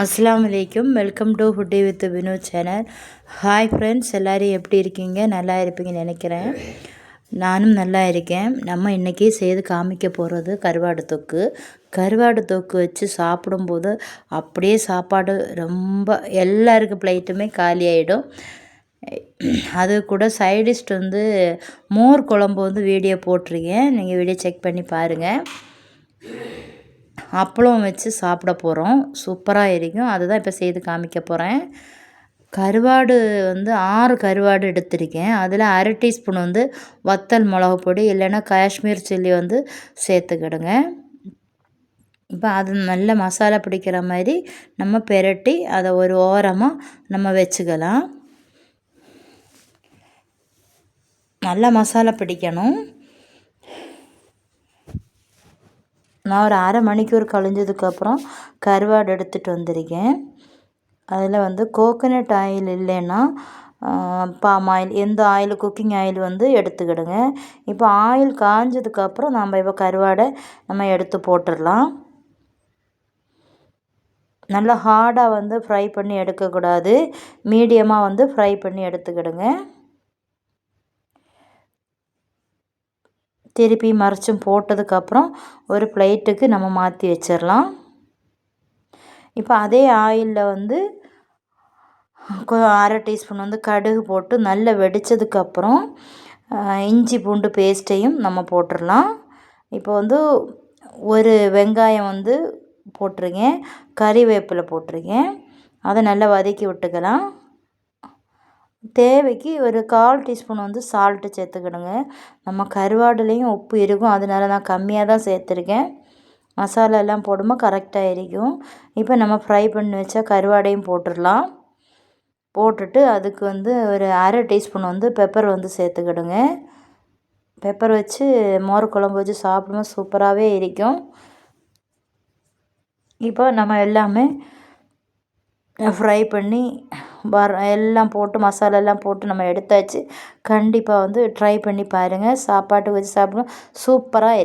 அஸ்லாம் வலைக்கும் welcome to foodie with Vino channel hi friends எல்லோரும் எப்படி இருக்கீங்க? நல்லா இருப்பீங்கன்னு நினைக்கிறேன். நானும் நல்லா இருக்கேன். நம்ம இன்றைக்கி செய்து காமிக்க போகிறது கருவாடு தொக்கு. கருவாடு தொக்கு வச்சு சாப்பிடும்போது அப்படியே சாப்பாடு ரொம்ப எல்லாருக்கு பிளேட்டுமே காலி ஆகிடும் அது கூட சைடிஸ்ட் வந்து மோர் குழம்பு வந்து வீடியோ போட்டிருக்கேன். நீங்கள் வீடியோ செக் பண்ணி பாருங்கள் அப்பளம் வச்சு சாப்பிட போகிறோம் சூப்பராக இருக்கும். அதுதான் இப்போ செய்து காமிக்க போகிறேன் கருவாடு வந்து ஆறு கருவாடு எடுத்திருக்கேன். அதில் அரை டீஸ்பூன் வந்து வத்தல் மிளகு பொடி இல்லைன்னா காஷ்மீர் சில்லி வந்து சேர்த்துக்கிடுங்க. இப்போ அது நல்ல மசாலா பிடிக்கிற மாதிரி நம்ம பெரட்டி அதை ஒரு ஓரமாக நம்ம வச்சுக்கலாம். நல்லா மசாலா பிடிக்கணும். நான் ஒரு அரை மணிக்கூர் கழிஞ்சதுக்கப்புறம் கருவாடு எடுத்துகிட்டு வந்திருக்கேன். அதில் வந்து கோகனட் ஆயில் இல்லைன்னா பாம் ஆயில் எந்த ஆயில் குக்கிங் ஆயில் வந்து எடுத்துக்கிடுங்க. இப்போ ஆயில் காஞ்சதுக்கப்புறம் நம்ம இப்போ கருவாடை நம்ம எடுத்து போட்டுடலாம். நல்லா ஹார்டாக வந்து ஃப்ரை பண்ணி எடுக்கக்கூடாது. மீடியமாக வந்து ஃப்ரை பண்ணி எடுத்துக்கிடுங்க. திருப்பி மறைச்சும் போட்டதுக்கப்புறம் ஒரு பிளேட்டுக்கு நம்ம மாற்றி வச்சிடலாம் இப்போ அதே ஆயிலில் வந்து அரை டீஸ்பூன் வந்து கடுகு போட்டு நல்லா வெடித்ததுக்கப்புறம் இஞ்சி பூண்டு பேஸ்ட்டையும் நம்ம போட்டுடலாம் இப்போ வந்து ஒரு வெங்காயம் வந்து போட்டிருக்கேன் கறிவேப்பிலை போட்டிருக்கேன். அதை நல்லா வதக்கி விட்டுக்கலாம். தேவைக்கு ஒரு கால் டீஸ்பூன் வந்து சால்ட்டு சேர்த்துக்கிடுங்க. நம்ம கருவாடுலேயும் உப்பு இருக்கும் அதனால நான் கம்மியாக தான் சேர்த்துருக்கேன். மசாலா எல்லாம் போடும்போது கரெக்டாக இருக்கும் இப்போ நம்ம ஃப்ரை பண்ணி வச்சா கருவாடையும் போட்டுடலாம். போட்டுட்டு அதுக்கு வந்து ஒரு அரை டீஸ்பூன் வந்து பெப்பர் வந்து சேர்த்துக்கிடுங்க. பெப்பர் வச்சு மோர் குழம்பு வச்சு சாப்பிடும்போது சூப்பராகவே இருக்கும் இப்போ நம்ம எல்லாமே ஃப்ரை பண்ணி வர எல்லாம் போட்டு மசாலா எல்லாம் போட்டு நம்ம எடுத்தாச்சு. கண்டிப்பாக வந்து ட்ரை பண்ணி பாருங்கள் சாப்பாட்டுக்கு வச்சு சாப்பிடும் சூப்பராக